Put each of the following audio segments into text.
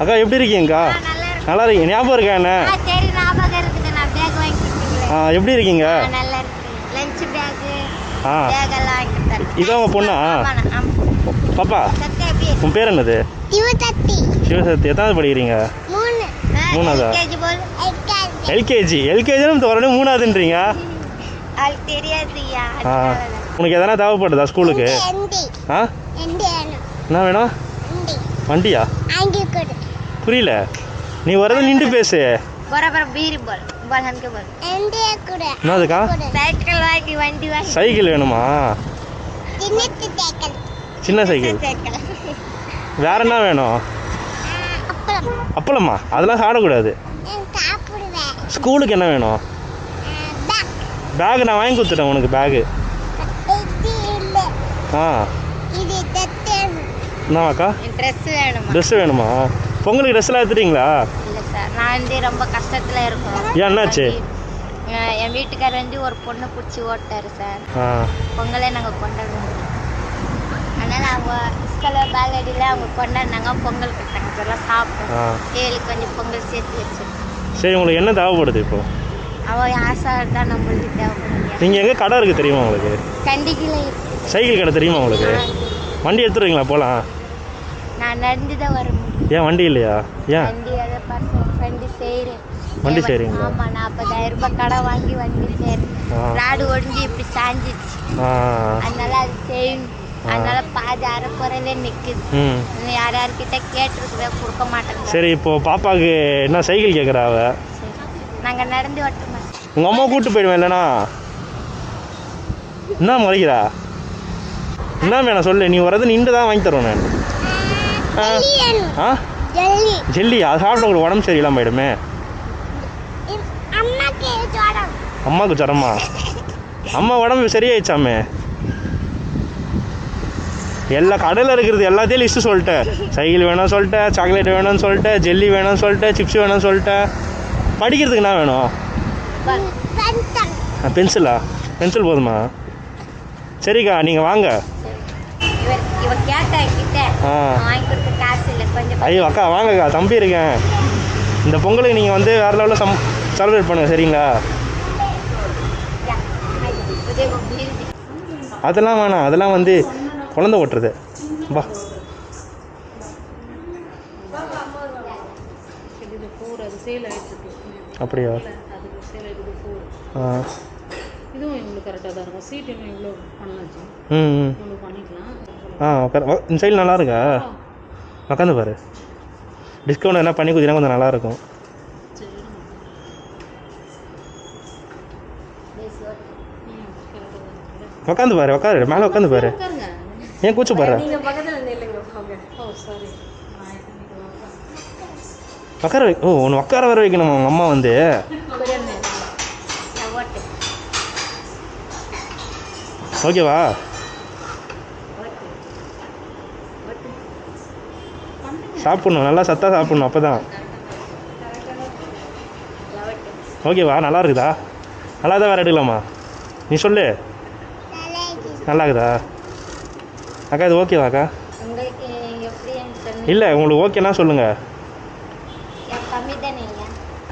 அக்கா எப்படி இருக்கீங்கக்கா? நல்லா இருக்கீங்க. ஞாபகம் இருக்கா என்ன? ஆ எப்படி இருக்கீங்க? ஆ இதான் உங்கள் பொண்ணா? பாப்பா உன் பேர் என்னது? சிவசக்தி. எத்தாவது படிக்கிறீங்க? மூணாவதா? எல்கேஜி எல்கேஜின்னு உடனே மூணாவதுன்றீங்க? உனக்கு எதனா தேவைப்படுதா ஸ்கூலுக்கு ஆ? என்ன வேணும்? வண்டியா? புரியல. நீ வரது நின்று பேசு. என்னதுக்கா சைக்கிள் வேணுமா? சின்ன சைக்கிள். வேற என்ன வேணும்? அப்பளமா. அதெல்லாம் சாடக்கூடாது ஸ்கூலுக்கு என்ன வேணும்? பேக் நான் வாங்கி கொடுத்துட்டேன் உனக்கு பேகு. ஆ. என்னவாக்கா ட்ரெஸ் வேணுமா? பொங்கலுக்கு ட்ரெஸ்லாம் எடுத்துட்டீங்களா? இல்லை சார் நான் வந்து ரொம்ப கஷ்டத்தில் இருக்கோம். ஏன் என்னாச்சு? என் வீட்டுக்காரர் வந்து ஒரு பொண்ணு பிடிச்சி ஓட்டாரு சார். ஆ. பொங்கலே நாங்கள் கொண்டாடுவோம். அதனால் அவங்க ஸ்கூலில் பாலடியில் அவங்க கொண்டாடினாங்க பொங்கல் கொடுத்தாங்க. அதெல்லாம் சாப்பிட்டோம். ஆ. ஏழுக்கு கொஞ்சம் பொங்கல் சேர்த்து வச்சு சரி உங்களுக்கு என்ன தேவைப்படுது இப்போ? அவள் ஆசை தான் நம்மளுக்கு தேவைப்படுங்க நீங்கள் எங்கே கடை இருக்குது தெரியுமா உங்களுக்கு? கண்டிக்கில் சைக்கிள் கடை தெரியுமா உங்களுக்கு? வண்டி எடுத்துருவீங்களா போகலாம்? நடந்து தான் வர முடியும். ஏன் வண்டி இல்லையா? ஏன்? வண்டி அதை வண்டி செய்கிறேன் வண்டி செய்றீங்களா? ஆமாம் நாற்பதாயிரம் ரூபாய் கடை வாங்கி வண்டி செய்கிறேன் ராடு ஒடிஞ்சு இப்படி சாஞ்சிச்சு அதனால அது செய்யணும் அதனால பாதி அரை குறையிலே நிற்குது ம். இன்னும் யார் யார்கிட்ட கேட்டிருக்குவே கொடுக்க மாட்டேங்க சரி இப்போ பாப்பாவுக்கு என்ன சைக்கிள் கேட்குறா அவ? நாங்கள் நடந்து ஓட்டுமா உங்கள் அம்மா கூப்பிட்டு போயிடுவேன் இல்லைனா என்ன முறைக்கிறா என்ன வேணாம் சொல்லு நீ வரது நின்று தான் வாங்கி தருவேன் நான். ஆ. ஆ? ஜல்லி. ஜெல்லி அது சாப்பிட உங்களுக்கு உடம்பு சரியில்லாம போயிடுமே. அம்மாவுக்கு ஜரமா. அம்மா உடம்பு சரியாயிடுச்சாமே? எல்லா கடையில் இருக்கிறது எல்லாத்தையும் லிஸ்ட்டு சொல்லிட்டேன். சைக்கிள் வேணும்னு சொல்லிட்டேன் சாக்லேட் வேணும்னு சொல்லிட்டேன் ஜெல்லி வேணும்னு சொல்லிட்டேன் சிப்ஸ் வேணும்னு சொல்லிட்டேன். படிக்கிறதுக்கு என்ன வேணும்? பென்சன் பென்சிலா? பென்சில் போதுமா? சரிக்கா நீங்கள் வாங்க. ஆ. ஐயோ அக்கா வாங்கக்கா தம்பி இருக்கேன். இந்த பொங்கலுக்கு நீங்கள் வந்து வேறு லெவலில் சம் செலிப்ரேட் பண்ணுங்க சரிங்களா? அதெல்லாம் வேணாம் அதெல்லாம் வந்து குழந்தை ஓட்டுறது. ஆகிட்டுருக்கு அப்படியா? ஆ. இதுவும் எங்களுக்கு கரெக்டாக தான் இருக்கும். சீட் இன்னும் இவ்வளோ பண்ணாச்சு ம் பண்ணிக்கலாம். ஆ இந்த சைடு நல்லா இருக்கா? உட்காந்து பாரு டிஸ்கவுண்ட் எதனா பண்ணி கொடுத்தீங்கன்னா கொஞ்சம் நல்லாயிருக்கும். உக்காந்து பாரு உட்காரு மேலே உட்காந்து பாரு ஏன் கூச்சு பாரு உக்கார உட்கார வை. ஓ ஒன்று உட்கார வர வைக்கணும் உங்கள் அம்மா வந்து. ஓகேவா ஓட்டு ஓட்டு சாப்பிட்ணும் நல்லா சத்தா சாப்பிட்ணும் அப்போ தான் ஓகேவா நல்லா இருக்குதா? நல்லா தான் வேறு எடுக்கலாமா? நீ சொல்லு. நல்லா இருக்குதா? அக்கா இது எப்படின்னு சொன்னீங்க இல்லை உங்களுக்கு ஓகேனா சொல்லுங்கள்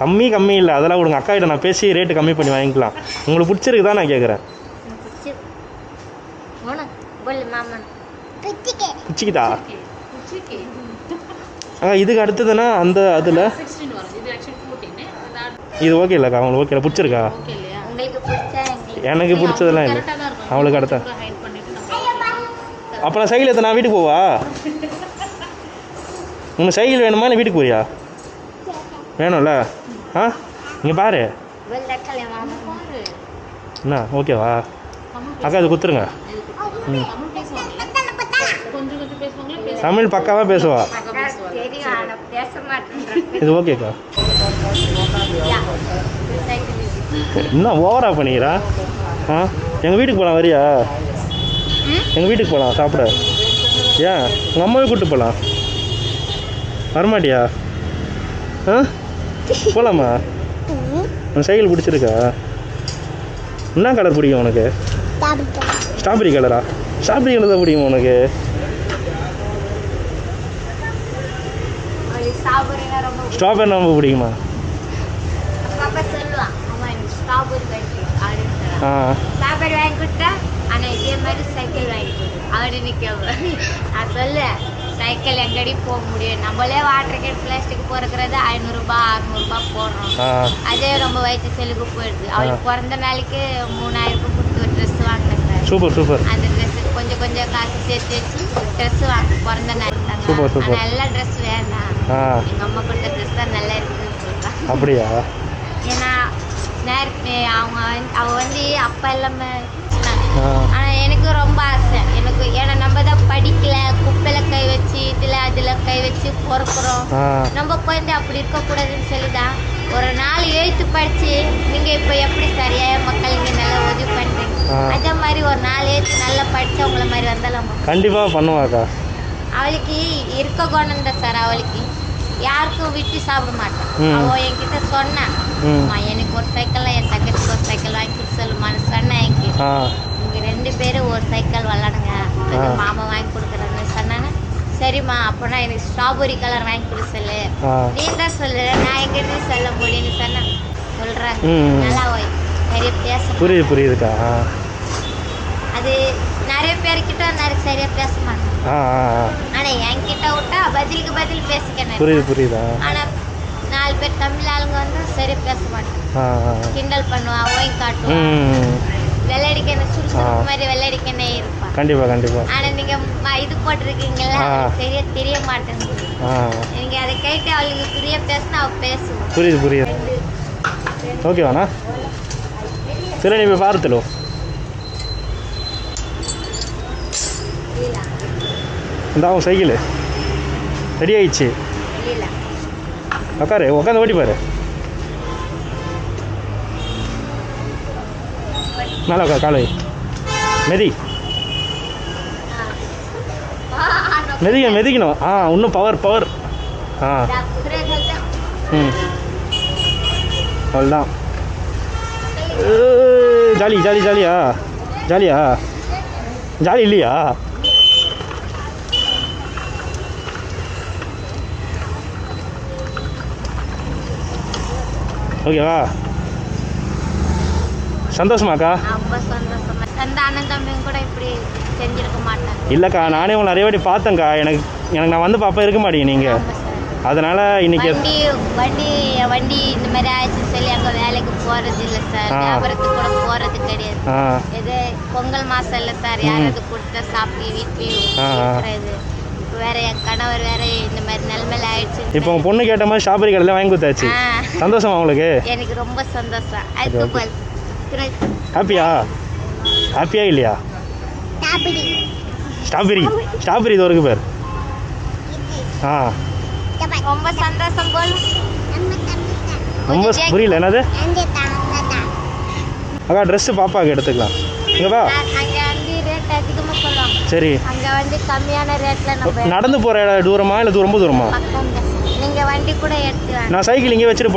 கம்மி கம்மி இல்லை. அதெல்லாம் கொடுங்க அக்கா கிட்ட நான் பேசி ரேட்டு கம்மி பண்ணி வாங்கிக்கலாம். உங்களுக்கு பிடிச்சிருக்குதா நான் கேட்குறேன் பிடிச்சிக்கிதா அக்கா இதுக்கு அடுத்ததுன்னா அந்த அதில். இது ஓகே இல்லைக்கா உங்களுக்கு ஓகே பிடிச்சிருக்கா? எனக்கு பிடிச்சதெல்லாம் இல்லை. அவளுக்கு அடுத்த. அப்போ நான் சைக்கிள் எடுத்து நான் வீட்டுக்கு போவா? உனக்கு சைக்கிள் வேணுமா? இல்லை வீட்டுக்கு போறியா? வேணும்ல? ஆ? இங்கே பாரு. என்ன? ஓகேவா அக்கா இது கொடுத்துருங்க பேச தமிழ் பக்காவாக பேசுவா அக்கா தெரியும் ஆனா பேச மாட்டேன்றேன் இது ஓகேக்கா என்ன ஓவரா பண்ணிக்கிறா? ஆ? எங்கள் வீட்டுக்கு போகலாம் வரியா? எங்கள் வீட்டுக்கு போகலாம் சாப்பிட. ஏன்? உங்கள் அம்மாவே கூப்பிட்டு போகலாம் வரமாட்டியா? ஆ? போகலாமா உன் சைக்கிள் பிடிச்சிருக்கா? என்ன கலர் பிடிக்கும் உனக்கு? ஸ்ட்ராபெரி கலரா ஸ்ட்ராபெரி கலர் தான் பிடிக்கும் உனக்கு ஸ்ட்ராபெரினா ரொம்ப பிடிக்கும். ஸ்ட்ராபெரி ரொம்ப பிடிக்குமா? ஆ. ஸ்ட்ராபெரி வாங்கி கொடுத்தா ஆனா இதே மாதிரி சைக்கிள் வாங்கி கொடு. நான் சொல்லுவேன் சைக்கிள் எங்கடி போக முடியும்? நம்மளே வாட்டர் கேட் பிளாஸ்டிக் பொறுக்கிறது ஐநூறுரூபா அறநூறுபா போடுறோம். அதே ரொம்ப வயிற்று செலுக்கு போயிடுது. அவளுக்கு பிறந்த நாளைக்கு மூணாயிரம் ரூபாய் கொடுத்து ஒரு ட்ரெஸ் வாங்கினேன் சூப்பர் சூப்பர். அந்த ட்ரெஸ்ஸுக்கு கொஞ்சம் கொஞ்சம் காசு சேர்த்து வச்சு ட்ரெஸ் வாங்க பிறந்த நாள். Super. ஆனால் எல்லா ட்ரெஸ் வேண்டாம் ஆ. எங்கள் அம்மா கொடுத்த ட்ரெஸ் தான் நல்லா இருக்குதுன்னு சொல்கிறான் அப்படியா? ஏன்னா அவங்க அவள் வந்து அப்பா எல்லாமே சொன்னாங்க ஆ. ஆனால் எனக்கு ரொம்ப ஆசை. எனக்கு ஏன்னா நம்ம தான் படிக்கல குப்பையில் கை வச்சு இதில் அதில் கை வச்சு பொறுக்குறோம். நம்ம குழந்தை அப்படி இருக்கக்கூடாதுன்னு சொல்லி தான் ஒரு நாலு எழுத்து படித்து நீங்கள் இப்போ எப்படி சரியாக மக்கள் இங்கே நல்லா உதவி பண்ணுறீங்க ஆ. அதே மாதிரி ஒரு நாலு எழுத்து நல்லா படித்தவங்கள மாதிரி வந்தாலும் கண்டிப்பாக பண்ணுவாக்கா. அவளுக்கு இருக்க குணம் தான் சார் அவளுக்கு யாருக்கும் விட்டு சாப்பிட மாட்டான். ம். அவ என்கிட்ட சொன்னான் அம்மா எனக்கு ஒரு சைக்கிள் என் தங்கச்சிக்கு ஒரு சைக்கிள் வாங்கி சொல்லுமான்னு சொன்னேன் என்கிட்ட. இங்கே ரெண்டு பேரும் ஒரு சைக்கிள் விளாடுங்க அது. மாமா வாங்கி கொடுக்குறேன்னு சொன்னாங்க. சரிம்மா அப்போனா எனக்கு ஸ்ட்ராபெரி கலர் வாங்கி கொடு சொல்லு. நீ தான் சொல்லு நான் எங்கிட்ட சொல்ல முடியும்னு சொன்னேன் ம். நல்லா ஓய் நிறைய பேச புரியுது புரியுதுக்கா. அது நிறைய பேர்கிட்ட நிறைய சரியா பேச மாட்டேன் ஆ என்கிட்ட விட்டா பதிலுக்கு பதில் பேசிக்கணும் புரியுது புரியுதா? ஆனால் நாலு பேர் தமிழ் ஆளுங்க வந்து சரியா பேச ஆ கிண்டல் பண்ணுவான் ஓய் காட்டுவான் ம். வெள்ளடிக்கண்ணை சுறுசுறுப்பு. மாதிரி வெள்ளடிக்கண்ணே இருப்பான் கண்டிப்பாக கண்டிப்பாக ஆனா நீங்க இது போட்டிருக்கீங்கல்ல சரியா தெரிய மாட்டேங்குது. நீங்க அதை கேட்டு அவளுக்கு புரிய பேசினா அவ பேசுவோம் புரியுது புரியுது. ஓகேவாண்ணா? சரி நீ பார்த்துலோ இந்த அவன் சைக்கிள். ரெடி ஆயிடுச்சு. உக்காரு உட்காந்து ஓட்டி பாரு. மேலே உட்கார் காலை. மெதி. மெதிக்க மெதிக்கணும். ஆ இன்னும் பவர் பவர் ஆ. ம். அவ்வளோதான் ஜாலி ஜாலி ஜாலியா? ஜாலியா? ஜாலி இல்லையா? ஓகேவா? சந்தோஷமாக்கா ரொம்ப சந்தோஷமா. அந்த அண்ணன் தம்பியும் கூட இப்படி செஞ்சிருக்க மாட்டாங்க. இல்லைக்கா நானே உங்களை நிறைய வாட்டி பார்த்தேங்க்கா எனக்கு எனக்கு நான் வந்து பாப்பா இருக்க மாட்டேங்க நீங்கள் சார். அதனால் இன்னைக்கு வண்டி வண்டி வண்டி இந்த மாதிரி ஆயிடுச்சுன்னு சொல்லி அங்கே வேலைக்கு போறது இல்லை சார். ஆ. வியாபாரத்துக்கு கூட போறது கிடையாது. ஆ. இது பொங்கல் மாசம் இல்லை சார். யாராவது கொடுத்தா சாப்பிட்டு வீட்லேயே ஆ, ஆ. இருக்கிறது. இப்போ வேற என் கணவர் வேற இந்த மாதிரி நிலைமையில ஆயிடுச்சு. இப்போ உங்கள் பொண்ணு கேட்ட மாதிரி ஸ்ட்ராபெரி கடையில் வாங்கி கொடுத்தாச்சு. சந்தோஷமா உங்களுக்கு? எனக்கு ரொம்ப சந்தோஷம். ஹாப்பியா ஹாப்பியா இல்லையா? ஸ்ட்ராபெரி ஸ்ட்ராபெரி இது ஒரு பேர். ஆ. ரொம்ப சந்தோஷம் போல. ரொம்ப புரியல என்னது? அக்கா ட்ரெஸ்ஸு பாப்பாவுக்கு எடுத்துக்கலாம். இங்கே வா அங்க வந்து ரேட் அதிகமா சொல்லுவாங்க சரி. அங்க வந்து கம்மியான ரேட்ல நம்ம நடந்து போகிற தூரமா இல்லை ரொம்ப தூரமா. நீங்க வண்டி கூட எடுத்து வாங்க. நான் சைக்கிள் இங்கே வச்சுட்டு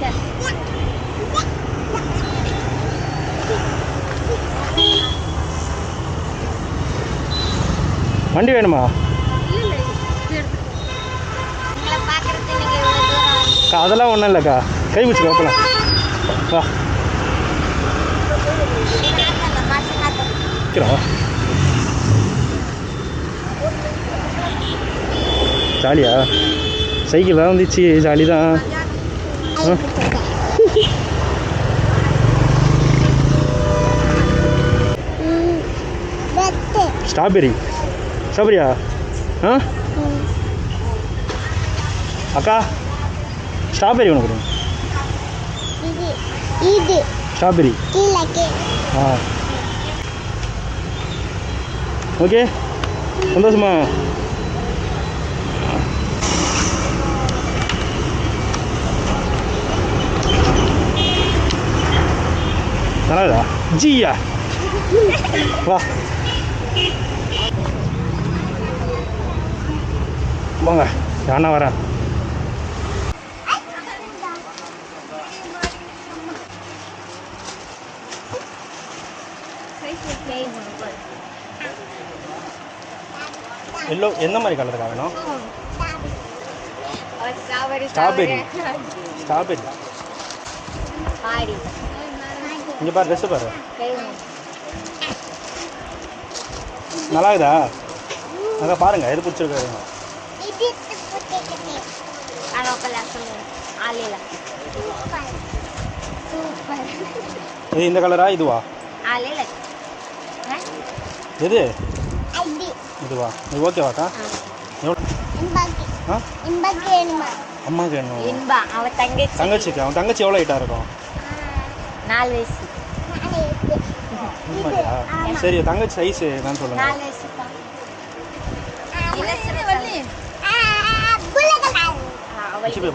சரி. வண்டி வேணுமா? அதெல்லாம் ஒன்றும் இல்லைக்கா. கை போகலாம் வா. வைக்கிறோம் ஜாலியா? சைக்கிள் தான் வந்துச்சு ஜாலி தான் ஸ்ட்ராபெரி. ஸ்ட்ராபெரியா? ஆ? அக்கா ஸ்ட்ராபெரி ஒன்று கொடுங்க. ஸ்ட்ராபெரி. ஆ. ஓகே? சந்தோஷமா? நல்லாதா ஜியா. வா. வாங்க நானா வரேன்? எல்லோ எந்த மாதிரி கலருக்கா வேணும்? ஸ்ட்ராபெரி ஸ்ட்ராபெரி இங்கே பாரு ட்ரெஸ்ஸு பாரு. நல்லா இருக்குதா அங்கே பாருங்க எது பிடிச்சிருக்காருங்க இது இந்த கலரா இதுவா? எது? இதுவா இது ஓகேவாக்கா எவ்வளோ ஆ அம்மாவுக்கு என்ன இன்பா அவ தங்கச்சி தங்கச்சிக்கு அவன் தங்கச்சி எவ்வளோ ஹைட்டாக இருக்கும் நாலு வயசு உண்மையா சரி தங்கச்சி சைஸ் என்னன்னு சொல்லுங்க. நாலு வயசு வச்சு போய்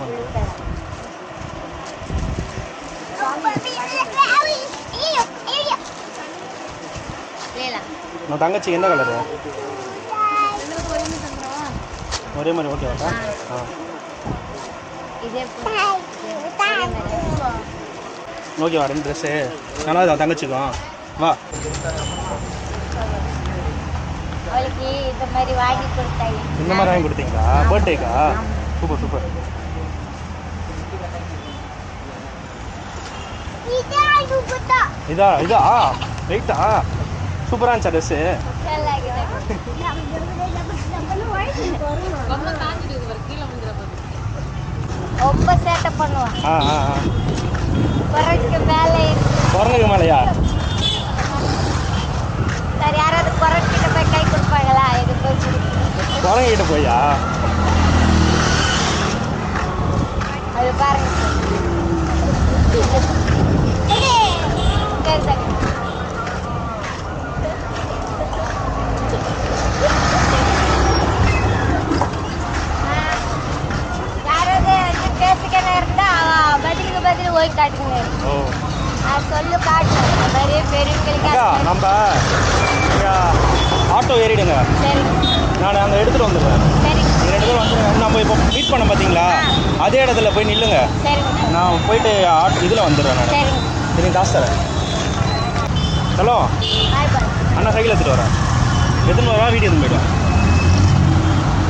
தங்கச்சி என்ன கலரு ஒரே மாதிரி ஓகேவாக்கா ஆ. இதே ஓகேவா ரெண்டு ட்ரெஸ்ஸு நல்லா இருக்கா தங்கச்சிக்கும் வா. அவளுக்கு இந்த மாதிரி வாங்கி கொடுத்தாங்க. இந்த மாதிரி வாங்கி கொடுத்தீங்களா? பர்த்டேக்கா சூப்பர் சூப்பர். இதா இதா ரைட்டா சூப்பராக இருந்துச்சா ட்ரெஸ்ஸு ரொம்ப சேட்டை பண்ணுவான் ஆ ஆ மேலே குரங்குக்கு மேலையா? சரி யாராவது குறைக்கிட்ட போய் கை கொடுப்பாங்களா? இது போய். குரங்கிட்ட போயா? அது பாருங்க சரி சரி யாராவது வந்து பேசிக்கணும் இருந்தா அவ பதிலுக்கு பதில் ஓய் காட்டுங்க ஓ அது சொல்லு காட்டு இந்த மாதிரி பெரியவங்களுக்கு அக்கா அது நம்ம இங்க ஆட்டோ ஏறிடுங்க சரிங்க நான் அங்கே எடுத்துகிட்டு வந்துடுவேன் சரிங்க நீங்கள் ரெண்டு பேரும் வந்துடுங்க நம்ம இப்போ மீட் பண்ண பார்த்தீங்களா? அதே இடத்துல போய் நில்லுங்க. நான் போயிட்டு ஆட்டோ இதில் வந்துடுவேன் நான். சரி காசு தரேன். ஹலோ? அண்ணா சைக்கிள் எடுத்துகிட்டு வரேன். எத்தனை வருவா வீடு எடுத்து போய்டும்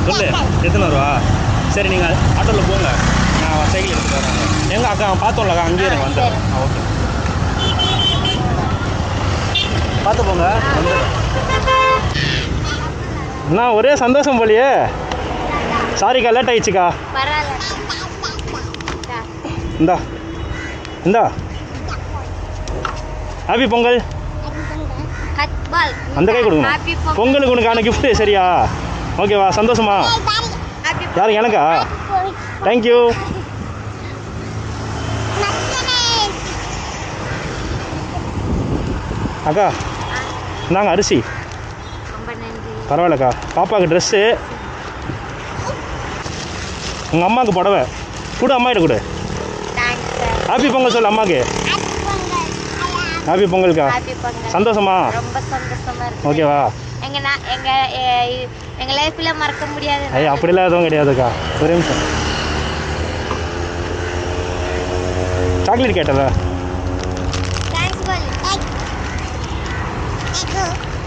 சொல்லு எத்தனை வருவா சரி நீங்கள் ஆட்டோவில் போங்க. நான் சைக்கிள் எடுத்துகிட்டு வரேன். எங்க அக்கா பார்த்தோம்லக்கா அங்கேயே இருங்க வந்துடுறேன். ஓகே. பார்த்து போங்க வந்துடுறேன். அண்ணா ஒரே சந்தோஷம் போலியே. சாரிக்கா லேட் ஆயிடுச்சுக்கா. இந்தா. இந்தா. ஹாப்பி பொங்கல் அந்த கை கொடுங்க பொங்கலுக்கு உனக்கான gift சரியா? ஓகேவா சந்தோஷமா? யாரு எனக்கா? தேங்க்யூ அக்கா நாங்கள் அரிசி. பரவாயில்லக்கா. பாப்பாவுக்கு ட்ரெஸ்ஸு உங்கள் அம்மாவுக்கு புடவை. கொடு அம்மாகிட்ட கொடு. ஹாப்பி பொங்கல் சொல்லு அம்மாவுக்கு ஹாப்பி பொங்கல்க்கா? சந்தோஷமா? ரொம்ப சந்தோஷமா இருக்கு ஓகேவா எங்க நான் எங்க எ- இ- எங்க லைஃப்ல மறக்க முடியாது ஐயா அப்படிலாம் எதுவும் கிடையாதுக்கா. ஒரு நிமிஷம். சாக்லேட் கேட்டதா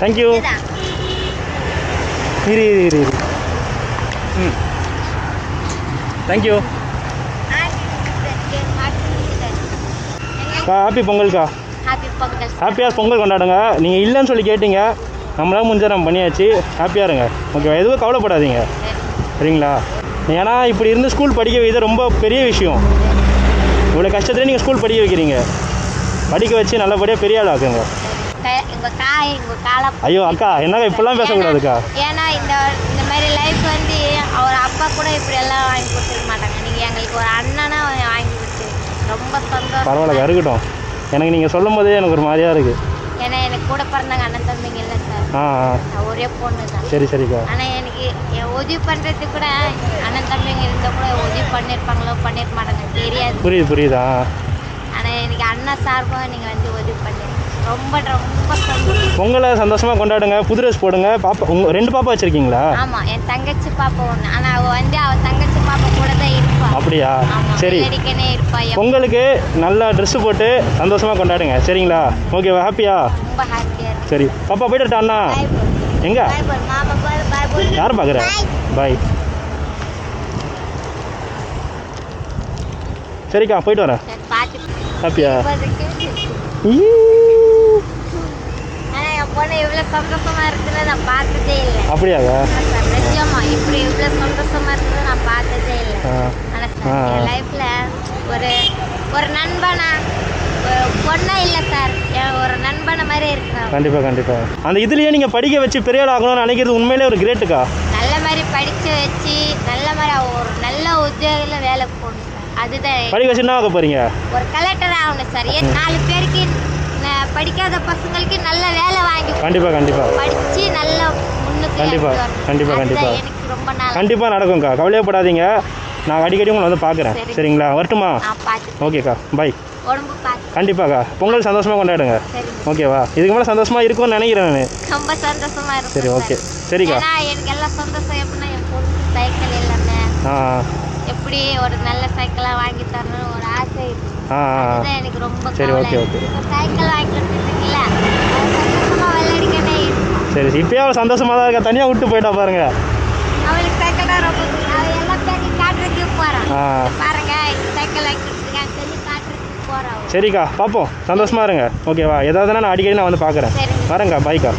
தேங்க்யூ இரு இரு இரு இரு. ம் தேங்க்யூ ஹாப்பி பொங்கல்க்கா ஹாப்பி பொங்கல் ஹாப்பியாக பொங்கல் கொண்டாடுங்க நீங்கள் இல்லைன்னு சொல்லி கேட்டீங்க நம்மளால முடிஞ்ச நம்ம பண்ணியாச்சு ஹாப்பியாக இருங்க ஓகேவா எதுவும் கவலைப்படாதீங்க சரிங்களா ஏன்னா இப்படி இருந்து ஸ்கூல் படிக்க வைக்கிறது ரொம்ப பெரிய விஷயம் இவ்வளோ கஷ்டத்துல நீங்கள் ஸ்கூல் படிக்க வைக்கிறீங்க படிக்க வச்சு நல்லபடியாக பெரிய ஆள் ஆக்குங்க ஐயோ அக்கா என்னக்கா இப்படிலாம் பேசக்கூடாதுக்கா ஏன்னா இந்த இந்த மாதிரி லைஃப் வந்து அவர் அப்பா கூட இப்படி எல்லாம் வாங்கி கொடுத்துருக்க மாட்டாங்க. நீங்க எங்களுக்கு ஒரு அண்ணனா வாங்கி கொடுத்து ரொம்ப சந்தோஷம் பரவாயில்ல இருக்கட்டும் எனக்கு நீங்கள் சொல்லும் போதே எனக்கு ஒரு மாதிரியாக இருக்குது ஏன்னா எனக்கு கூட பிறந்தாங்க அண்ணன் தம்பிங்க இல்லை சார். நான் ஒரே பொண்ணு தான். சரி சரிக்கா. ஆனா எனக்கு என் உதவி பண்றதுக்கு கூட அண்ணன் தம்பிங்க இருந்தா கூட உதவி பண்ணிருப்பாங்களோ பண்ணிருக்க மாட்டாங்க. தெரியாது. புரியுது புரியுதா ஆனா எனக்கு அண்ணா சார்பாக நீங்க வந்து உதவி பண்ணிருக்கீங்க ரொம்ப ரொம்ப சந்தோஷம். பொங்கலை சந்தோஷமாக கொண்டாடுங்க. புது ட்ரெஸ் போடுங்க. பாப்பா உங்கள் ரெண்டு பாப்பா வச்சுருக்கீங்களா? ஆமா என் தங்கச்சி பாப்பா ஒண்ணு. ஆனா அவ வந்து அவ தங்கச்சி பாப்பா கூட தான் இருப்பா. அப்படியா? சரி. இருப்பா பொங்கலுக்கு நல்லா ட்ரெஸ்ஸு போட்டு சந்தோஷமாக கொண்டாடுங்க. சரிங்களா? ஓகேவா ஹாப்பியா ரொம்ப ஹாப்பியா சரி. பாப்பா போயிட்டு அண்ணா? எங்க? யார் பார்க்குற பாய் சரிக்கா போயிட்டு வரேன். ஹாப்பியா இப்போதைக்கு ஆனால் என் பொண்ணு இவ்வளோ சந்தோஷமா இருக்குன்னு நான் பார்த்ததே இல்லை. சார் நிஜமா இப்படி இவ்வளோ சந்தோஷமா இருக்குன்னு நான் பார்த்ததே இல்லை. ஆனால் என் லைஃப்பில் ஒரு ஒரு நண்பனா பொண்ணா இல்லை சார். ஒரு நண்பனை மாதிரி இருக்கான் கண்டிப்பாக கண்டிப்பாக அந்த இதுலேயே நீங்கள் படிக்க வச்சு பெரிய ஆகணும்னு நினைக்கிறது உண்மையிலே ஒரு கிரேட்டுக்கா? நல்ல மாதிரி படித்து வச்சு நல்ல மாதிரி ஒரு நல்ல உத்தியோகத்தில் வேலைக்கு போகணும் அதுதான் படிக்க வச்சு என்ன ஆக போகிறீங்க ஒரு கலெக்டர் ஆகணும் சார். ஏன் நாலு பேருக்கு படிக்காத பசங்களுக்கு நல்ல வேலை வாங்கி கண்டிப்பாக கண்டிப்பாக படிச்சு நல்ல முன்னுக்கு கண்டிப்பா, எடுத்து வரணும். கண்டிப்பா, அதுதான் கண்டிப்பா. எனக்கு ரொம்ப நாள். கண்டிப்பாக நடக்கும்க்கா. கவலையப்படாதீங்க. நான் அடிக்கடி உங்களை வந்து பார்க்குறேன். சரி. சரிங்களா? வரட்டுமா? ஓகேக்கா. பை உடம்பு பார்த்து கண்டிப்பாக்கா. பொங்கல் சந்தோஷமாக கொண்டாடுங்க. ஓகேவா? இதுக்கு மேலே சந்தோஷமாக இருக்கும்னு நினைக்கிறேன் நான். ரொம்ப சந்தோஷமா இருக்கும் சரி. ஓகே. சரிக்கா. எனக்கு எல்லாம் சந்தோஷம் எப்படின்னா என் பொண்ணு சைக்கிள் எல்லாமே எப்படி ஒரு நல்ல சைக்கிளா வாங்கி தரணும்னு ஒரு ஆசை இருக்கு. ஆ எனக்கு ரொம்ப சரி. Okay, okay. சைக்கிள் சந்தோஷமா சரி இப்பயே அவள் சந்தோஷமாக தான் இருக்கா? தனியாக விட்டு போயிட்டா பாருங்க. அவளுக்கு சைக்கிள் தான் ரொம்ப ஆ. பாருங்க சைக்கிள். சரிக்கா பார்ப்போம் சந்தோஷமாக இருங்க. ஓகேவா ஏதாவதுனா நான் அடிக்கடி நான் வந்து பார்க்குறேன் வரேங்க்கா பாய்க்கா